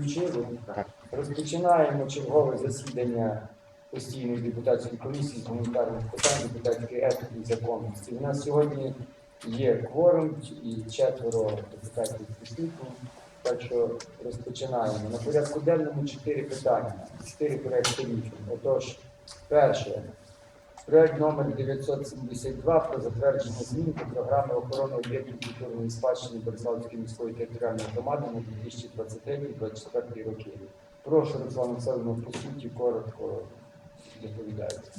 Включили? Так. Розпочинаємо чергове засідання постійної депутатської комісії з гуманітарних питань, депутатської етики і законності. У нас сьогодні є кворум і четверо депутатів присутні. Так що розпочинаємо. На порядку денному чотири питання, чотири проекти рішень. Отож, перше. Проект номер 972 про затвердження змін до програми охорони об'єктів культурної спадщини Бориславської міської територіальної громади на 2023-2024 роки. Прошу Руслан Олександровну, по суті, коротко розгляд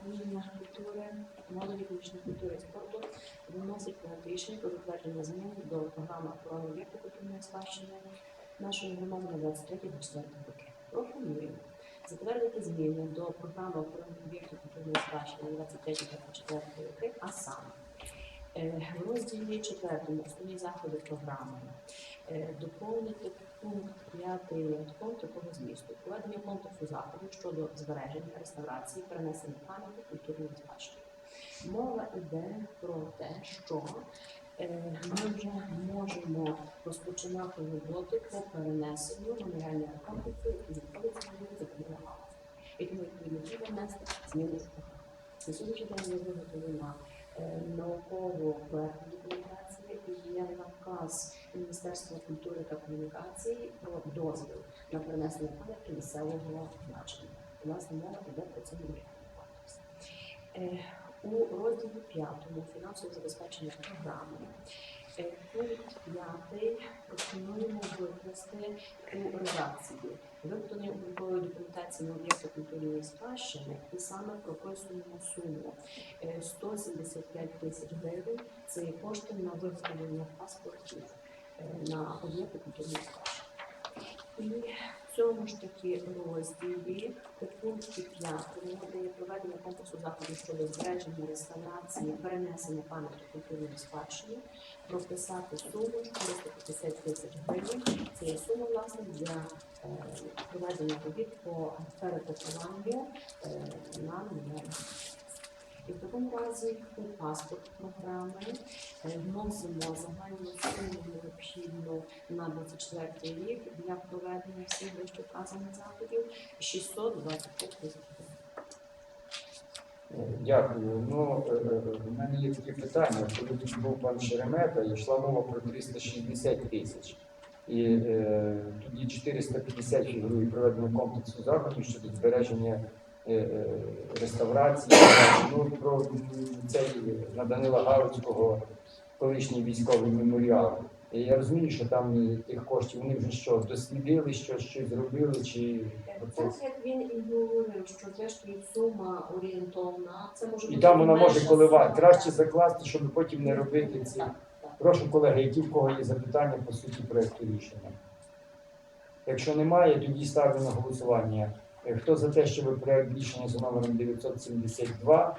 управління культури, молоді, фізичної культури і спорту виносить проект рішення про затвердження змін до програми охорони об'єктів культурної спадщини нашої громади на 23-24 роки. Пропонуємо затвердити зміни до програми охорони об'єктів культурної спадщини на 23-24 роки, а саме е, в розділі 4 основні заходи програми е, доповнити пункт 5 пункт такого змісту. Проведення комплексу заходів щодо збереження, реставрації, перенесення пам'яті культурної спадщини. Мова йде про те, що ми вже можемо розпочинати роботи по перенесенню меморіального комплексу, на вулиці Данила Галиця. І тому відповідно треба внести зміни в програму. На сьогоднішній день є виготовлена е, науково-проектна документація і є наказ Міністерства культури та комунікацій про дозвіл на перенесення пам'ятки місцевого значення. Власне, мова йде про це меморіальний комплекс. Е, У розділі 5 фінансове забезпечення програми е, пункт 5 пропонуємо викласти у редакції виготовлення облікової документації на об'єкти культурної спадщини і саме прописуємо суму е, 175 тисяч гривень. Це є кошти на виготовлення паспортів е, на об'єкти культурної спадщини. І в цьому ж таки розділі у пункті 5 де є проведення конкурсу заходів щодо збереження, реставрації, перенесення пам'ятки культурної спадщини, прописати суму 450 тисяч гривень. Це є сума власне для е, проведення робіт по перепакуванню е, на і в такому разі у паспорт програми е, вносимо загальну суму необхідну на 24 рік для проведення всіх вище вказаних заходів 625 тисяч. Е, Дякую. Ну, е, в мене є такі питання. Коли тут був пан Шеремета, йшла мова про 360 тисяч. І е, тоді 450 фігурує проведення комплексу заходів щодо збереження реставрації. Ну, про цей на Данила Галицького колишній військовий меморіал. І я розумію, що там е, тих коштів вони вже що, дослідили, що щось зробили, чи Так як він і говорив, що і сума орієнтовна, це може бути і там вона менша може коливати. сума. Краще закласти, щоб потім не робити ці. Так, так. Прошу, колеги, які в кого є запитання по суті проекту рішення? Якщо немає, тоді ставлю на голосування. Е, Хто за те, щоб проект рішення за номером 972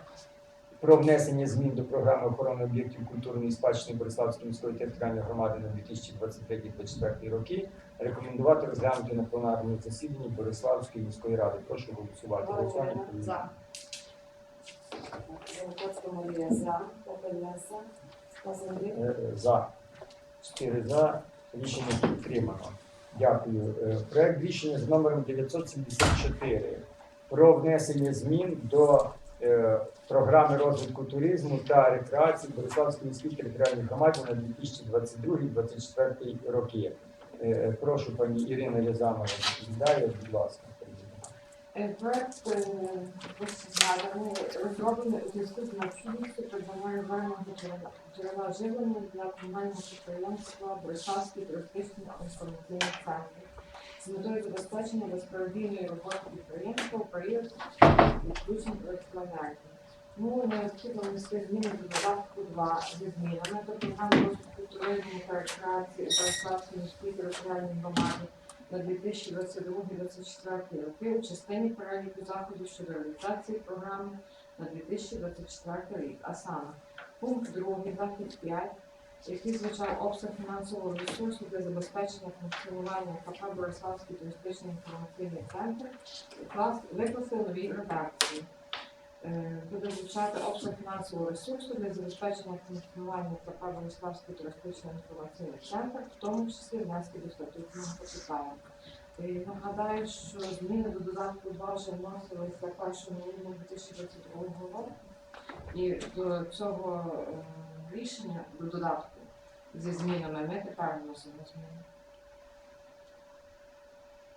про внесення змін до програми охорони об'єктів культурної спадщини Бориславської міської територіальної громади на 2023-2024 роки рекомендувати розглянути на пленарному засіданні Бориславської міської ради. Прошу голосувати. Голосування за. За. Пазарик. Е, За. Чотири за. Рішення підтримано. Дякую. Е, Проект рішення з номером 974 про внесення змін до е, програми розвитку туризму та рекреації Бориславської міській територіальної громади на 2022-2024 роки. Е, Прошу пані Ірина Рязанова, відповідає, будь ласка. Проект е, розроблений у зв'язку з необхідністю зеленого джерела- живлення для комунального підприємства Борисавський туристичний інформаційний центр з метою забезпечення безперебійної роботи підприємства у період відключень електроенергії. Тому необхідно внести зміни до додатку 2 зі змінами до програми розвитку туризму та рекреації Бориславської міської територіальної громади на 2022-2024 роки у частині переліку заходів щодо реалізації програми на 2024 рік, а саме пункт 2, захід 5, який звучав обсяг фінансового ресурсу для забезпечення функціонування КП Бориславський туристичний інформаційний центр, виклас- викласти новій редакції. Е, Буде вивчати обсяг фінансового ресурсу для забезпечення функціонування ЦК Бориславський туристичний інформаційний центр, в тому числі внески до статутного капіталу. І нагадаю, що зміни до додатку 2 вже вносилися 1 липня 2022 року. І до цього е, рішення, до додатку зі змінами, ми тепер вносимо зміни.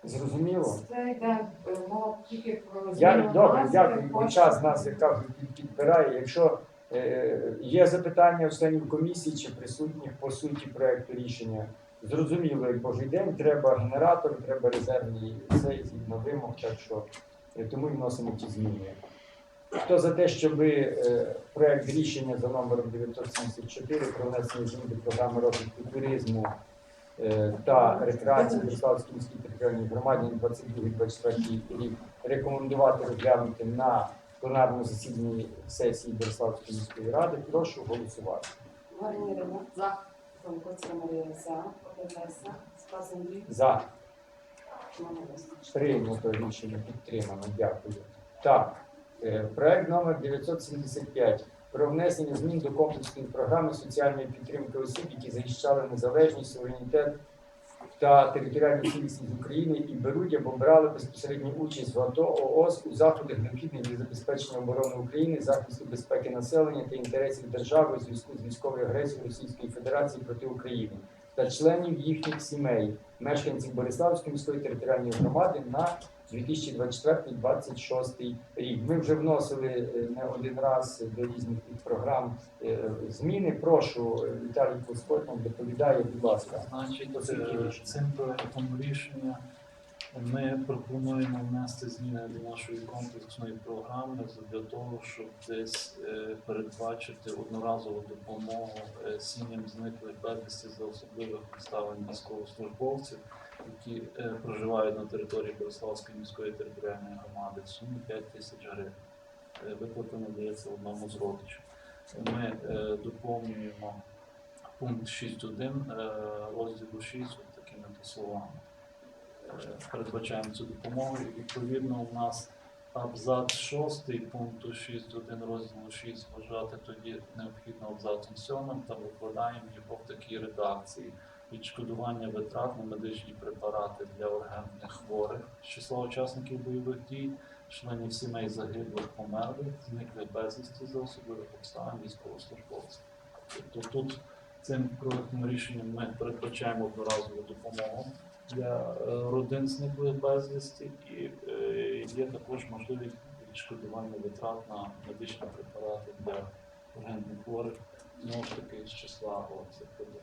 Зрозуміло? Це йде е, мова тільки про Я зміну добре, назви, дякую. Бо час нас як кажуть, під- підпирає. Якщо е, є запитання у членів комісії чи присутніх по суті проекту рішення, зрозуміло, як божий день треба генератор, треба резервні цей згідно вимог, так що е, тому і вносимо ті зміни. Хто за те, щоб е, проект рішення за номером 974 про внесення змін до програми розвитку туризму е, та рекреації Бориславській територіальній громаді на 22-24 рік рекомендувати розглянути на пленарному засіданні сесії Бориславської міської ради. Прошу голосувати. Горень За. Франковська Марія. За. Одеса. Спас За прийнято рішення підтримано. Дякую. Так, е, проект номер 975 про внесення змін до комплексної програми соціальної підтримки осіб, які захищали незалежність, суверенітет та територіальну цілісність України і беруть або брали безпосередню участь в АТО ООС у заходах необхідних для забезпечення оборони України, захисту безпеки населення та інтересів держави у зв'язку з військовою агресією Російської Федерації проти України та членів їхніх сімей, мешканців Бориславської міської територіальної громади на 2024-2026 рік. Ми вже вносили е, не один раз до різних підпрограм е, зміни. Прошу е, Віталій Плоскот доповідає, будь ласка. Значить, цим проектом рішення ми пропонуємо внести зміни до нашої комплексної програми для того, щоб десь передбачити одноразову допомогу сім'ям зниклих безвісти за особливих обставин військовослужбовців, які е, проживають на території Бориславської міської територіальної громади в сумі 5 тисяч гривень. Е, Виплата надається одному з родичів. Ми е, доповнюємо пункт 6.1 е, розділу 6 от такими словами. Е, Передбачаємо цю допомогу і відповідно у нас абзац 6 пункту 6.1 розділу 6 вважати тоді необхідно абзацом 7 та викладаємо його в такій редакції. Відшкодування витрат на медичні препарати для ургентних хворих з числа учасників бойових дій, членів сімей загиблих померлих, зниклих безвісті за особливих обставин військовослужбовців. Тобто тут цим проектним рішенням ми передбачаємо одноразову допомогу для е, родин зниклих безвісті і е, є також можливість відшкодування витрат на медичні препарати для ургентних хворих, знову ж таки з числа цих родин.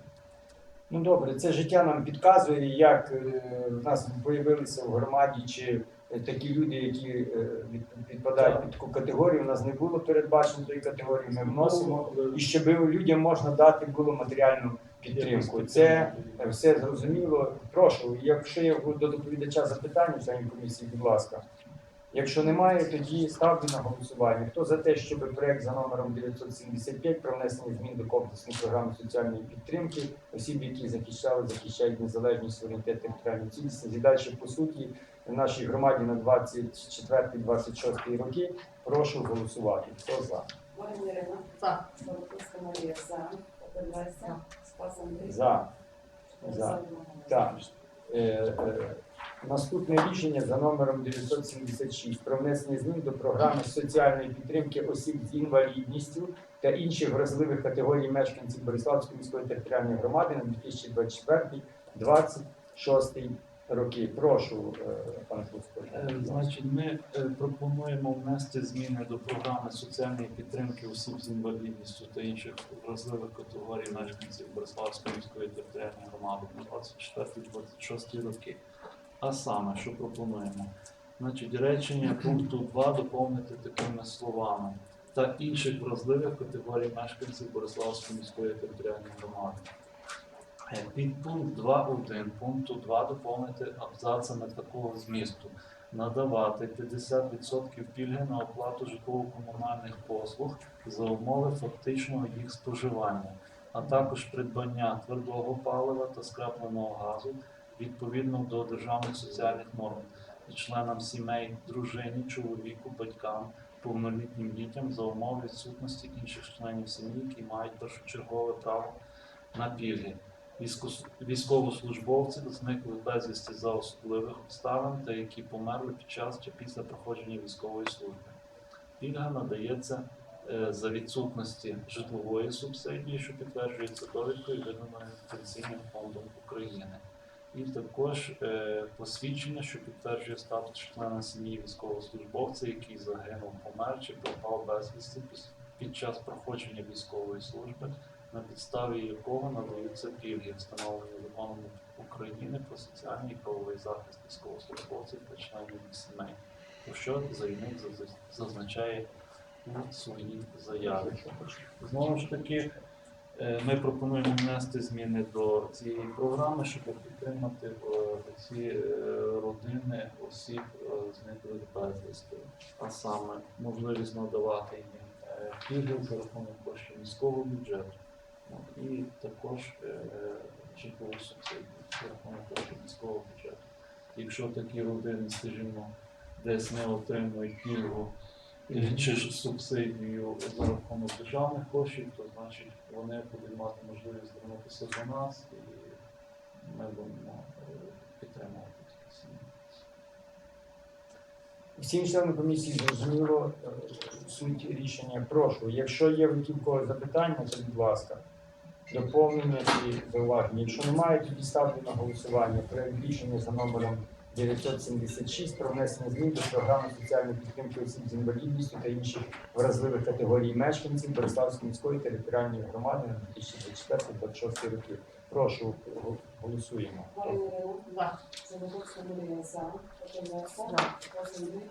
Ну добре, це життя нам підказує, як е, в нас появилися в громаді, чи е, такі люди, які е, підпадають під таку категорію. У нас не було передбачено тої категорії. Ми вносимо і щоб людям можна дати було матеріальну підтримку. Це е, все зрозуміло. Прошу, якщо є до доповідача запитання, членів комісії, будь ласка. Якщо немає, тоді ставлю на голосування. Хто за те, щоб проект за номером 975 про внесення змін до комплексної програми соціальної підтримки осіб, які захищали, захищають незалежність, суверенітет, територіальну цілісність і далі по суті в нашій громаді на 24-26 роки. Прошу голосувати. Хто за? Ірина. За. Франковська Марія. За. Одеса. Спас Андрій. За. За. Так. Наступне рішення за номером 976 про внесення змін до програми соціальної підтримки осіб з інвалідністю та інших вразливих категорій мешканців Бориславської міської територіальної громади на 2024-2026 роки. Прошу, е, пане Фуско. Е, Значить, ми е, пропонуємо внести зміни до програми соціальної підтримки осіб з інвалідністю та інших вразливих категорій мешканців Бориславської міської територіальної громади на 24-26 роки. А саме, що пропонуємо? Значить, речення пункту 2 доповнити такими словами та інших вразливих категорій мешканців Бориславської міської територіальної громади. Е, Підпункт 2.1 пункту 2 доповнити абзацами такого змісту. Надавати 50% пільги на оплату житлово-комунальних послуг за умови фактичного їх споживання, а також придбання твердого палива та скрапленого газу відповідно до державних соціальних норм членам сімей, дружині, чоловіку, батькам, повнолітнім дітям за умов відсутності інших членів сім'ї, які мають першочергове право на пільги. Військо- Військовослужбовці зникли безвісти за особливих обставин та які померли під час чи після проходження військової служби. Пільга надається е, за відсутності житлової субсидії, що підтверджується довідкою, виданою Пенсійним фондом України. І також е, посвідчення, що підтверджує статус члена сім'ї військовослужбовця, який загинув, помер чи пропав безвісти під час проходження військової служби, на підставі якого надаються пільги, встановлені законом України про соціальний і правовий захист військовослужбовців та членів їх сімей, про що заявник зазначає у своїй заяві. Знову ж таки, ми пропонуємо внести зміни до цієї програми, щоб підтримати е, ці е, родини осіб е, зниклих безвісти, а саме можливість надавати їм е, пільги за рахунок коштів міського бюджету ну, і також е, житлову субсидію за рахунок коштів міського бюджету. Якщо такі родини, скажімо, десь не отримують пільгу е, чи ж субсидію за рахунок державних коштів, то значить вони будуть мати можливість звернутися до нас і ми будемо е, підтримувати такі сім'ї. Всім членам комісії зрозуміло е, суть рішення. Прошу, якщо є в які в запитання, то будь ласка, доповнення і зауваження. Якщо немає, тоді ставлю на голосування проект рішення за номером 976 про внесення змін до програми соціальної підтримки осіб з інвалідністю та інших вразливих категорій мешканців Бориславської міської територіальної громади на 2024-2026 роки. Прошу, голосуємо.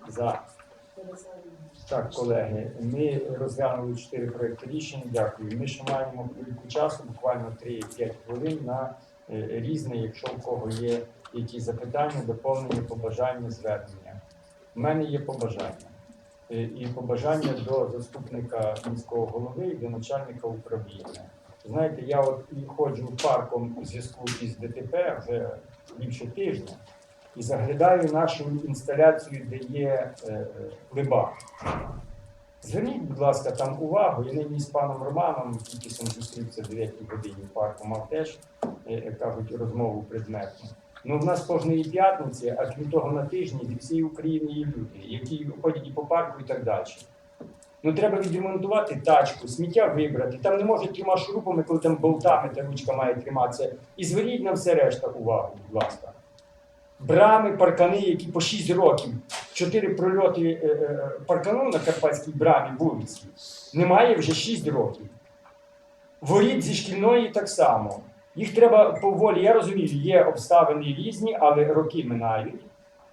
За. Так, колеги, ми розглянули чотири проекти рішень. Дякую. Ми ще маємо часу, буквально 3-5 хвилин на різне, якщо у кого є якісь запитання, доповнення, побажання, звернення. У мене є побажання. Е, І побажання до заступника міського голови і до начальника управління. Знаєте, я от і ходжу парком у зв'язку із ДТП вже більше тижня і заглядаю нашу інсталяцію, де є е, е, либа. Зверніть, будь ласка, там увагу. Я нині з паном Романом, тільки сам зустрівся в 9 годині парку, мав теж, е, е, кажуть, розмову предметну. Ну, в нас кожної п'ятниці, а крім того на тижні, зі всієї України є люди, які ходять і по парку і так далі. Ну, треба відремонтувати тачку, сміття вибрати. Там не може трьома шурупами, коли там болтами та ручка має триматися. І зверніть на все решта увагу, будь ласка. Брами, паркани, які по 6 років, чотири прольоти е, е, паркану на Карпатській брамі вулиці, немає вже 6 років. Воріт зі шкільної так само. Їх треба поволі, я розумію, є обставини різні, але роки минають.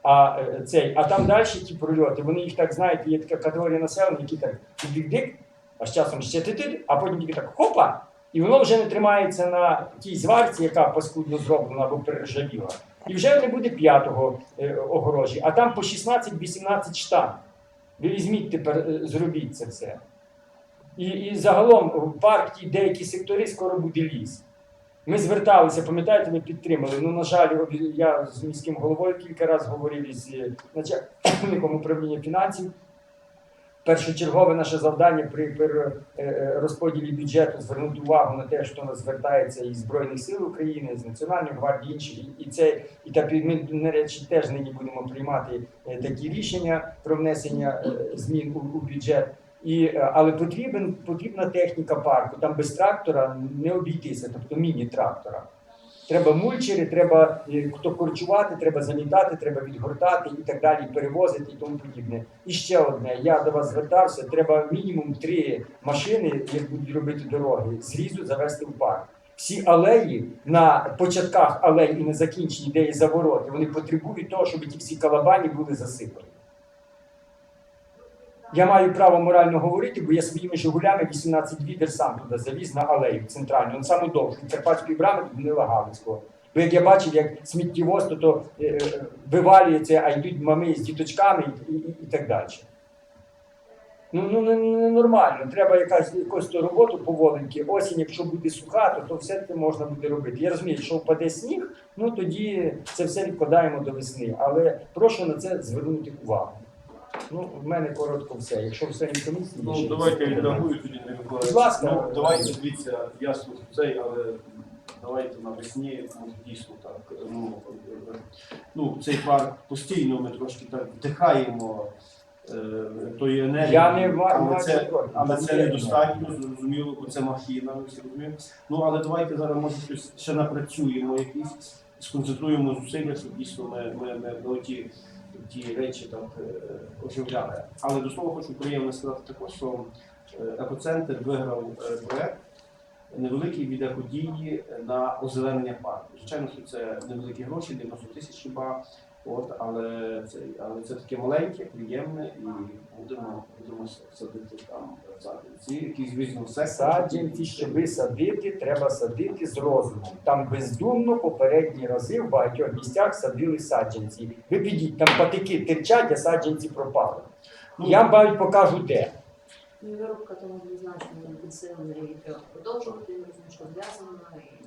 А, е, цей, а там далі ті прольоти, вони їх так знаєте, є така категорія населення, які так дик-дик, а з часом ще ти а потім тільки так хопа, і воно вже не тримається на тій зварці, яка паскудно зроблена або перержавіла. І вже не буде п'ятого е, огорожі, а там по 16-18 штам. Ви візьміть тепер, е, зробіть це все. І, і загалом в парку деякі сектори скоро буде ліс. Ми зверталися, пам'ятаєте, ми підтримали. Ну, на жаль, я з міським головою кілька разів говорив із е, начальником управління фінансів. Першочергове наше завдання при е, е, розподілі бюджету звернути увагу на те, що нас звертається із Збройних сил України, з Національної гвардії інших. І- це і та ми на речі теж нині будемо приймати такі рішення про внесення змін у, у бюджет. І, е, але потрібен, потрібна техніка парку. Там без трактора не обійтися, тобто міні-трактора. Треба мульчери, треба е, хто корчувати, треба замітати, треба відгортати і так далі, перевозити і тому подібне. І ще одне, я до вас звертався, треба мінімум три машини, як будуть робити дороги, зрізу завести в парк. Всі алеї на початках алей і на закінченні, де є завороти, вони потребують того, щоб ті всі калабані були засипані. Я маю право морально говорити, бо я своїми Жигулями 18 відер сам туди завіз на алею центральну, на саму довшу, Карпатської брами до Данила Галицького. Бо як я бачив, як сміттєвоз, то, то е, е, вивалюється, а йдуть мами з діточками і, і, і так далі. Ну, ну не, не нормально. Треба якась якусь то роботу поволеньки. Осінь, якщо буде суха, то, то все це можна буде робити. Я розумію, якщо впаде сніг, ну тоді це все відкладаємо до весни. Але прошу на це звернути увагу. Ну, в мене коротко все. Якщо все не комісії, Ну, давайте відреагую тоді Миколаївич. Будь ласка. Ну, давайте дивіться, я слухаю цей, але давайте навесні, може дійсно так. Ну, ну, цей парк постійно ми трошки так вдихаємо е, тої енергії. Я не але це, проти. але це недостатньо, зрозуміло, бо це махіна, ми всі розуміємо. Ну, але давайте зараз може щось ще напрацюємо якісь, сконцентруємо зусилля, щоб дійсно ми, ми, ми, ми оті, ті речі так е, оживляли. Але до слова хочу приємно сказати також, що екоцентр виграв проект невеликий від на озеленення парку. Звичайно, що це невеликі гроші, 90 тисяч хіба. От, але це, але це таке маленьке, приємне, і будемо, будемо садити там саджанці, якісь візьмемо сектор. Саджанці, щоби садити, треба садити з розумом. Там бездумно попередні рази в багатьох місцях садили саджанці. Ви підіть, там патики терчать, а саджанці пропали. Ну, Я вам навіть покажу де. Ну, виробка тому інтенсивна і продовжувати, що зв'язана.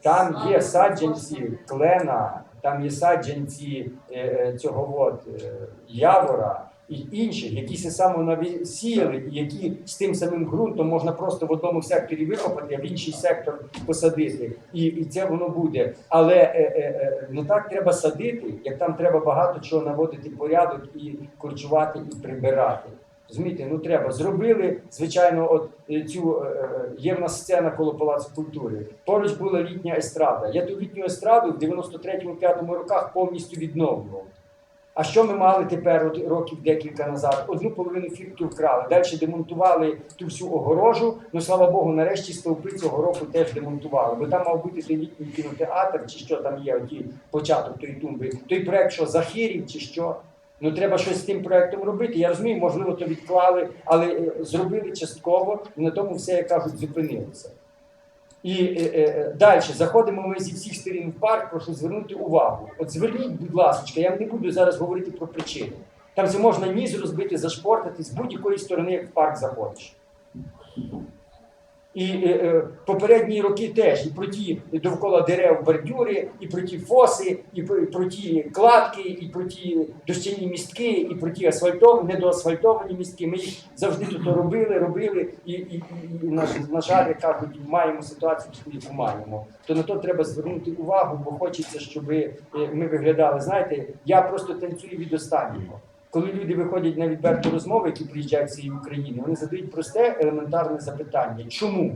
Там є саджанці клена, там є саджанці е, е, цього от, е, явора і інших, які се самонавсіяли, і які з тим самим ґрунтом можна просто в одному секторі викопати, а в інший сектор посадити. І, і це воно буде. Але е, е, не так треба садити, як там треба багато чого наводити порядок і корчувати і прибирати. Розумієте, ну треба. Зробили, звичайно, от е, цю е, е, є в нас сцена коло Палацу культури. Поруч була літня естрада. Я ту літню естраду в 93-5 роках повністю відновлював. А що ми мали тепер, от років декілька назад? Одну половину фірту вкрали, далі демонтували ту всю огорожу. Ну слава Богу, нарешті стовпи цього року теж демонтували. Бо там мав бути той літній кінотеатр, чи що там є, оті початок тої тумби. Той проект, що Захирів, чи що. Ну треба щось з тим проектом робити. Я розумію, можливо, то відклали, але е, зробили частково, і на тому все, як кажуть, зупинилося. І е, е, далі заходимо ми зі всіх сторін в парк, прошу звернути увагу. От зверніть, будь ласка, я не буду зараз говорити про причини. Там це можна ніс розбити, зашпортати з будь-якої сторони, як в парк заходиш. І е, е, попередні роки теж і про ті довкола дерев бордюри, і про ті фоси, і про, ті кладки, і про ті дощані містки, і про ті асфальтовані, недоасфальтовані містки. Ми їх завжди тут робили, робили, і, і, і, і на, на жаль, кажуть, маємо ситуацію, яку маємо. То на то треба звернути увагу, бо хочеться, щоб е, ми виглядали. Знаєте, я просто танцюю від останнього. Коли люди виходять на відверту розмову, які приїжджають з цієї України, вони задають просте елементарне запитання: чому?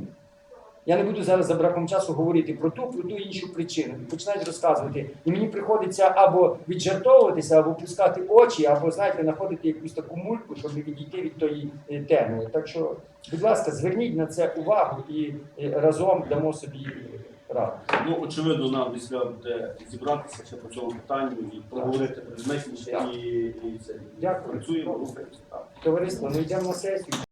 Я не буду зараз за браком часу говорити про ту, про ту іншу причину. І починають розказувати. І мені приходиться або віджартовуватися, або пускати очі, або знаєте, знаходити якусь таку мульку, щоб відійти від тої е, теми. Так що, будь ласка, зверніть на це увагу і е, разом дамо собі раду. Ну, очевидно, нам після буде зібратися ще по цьому питанню і проговорити предметніше і, і це. Дякую. Працюємо, рухаємося. Так. Товариство, ми йдемо на сесію.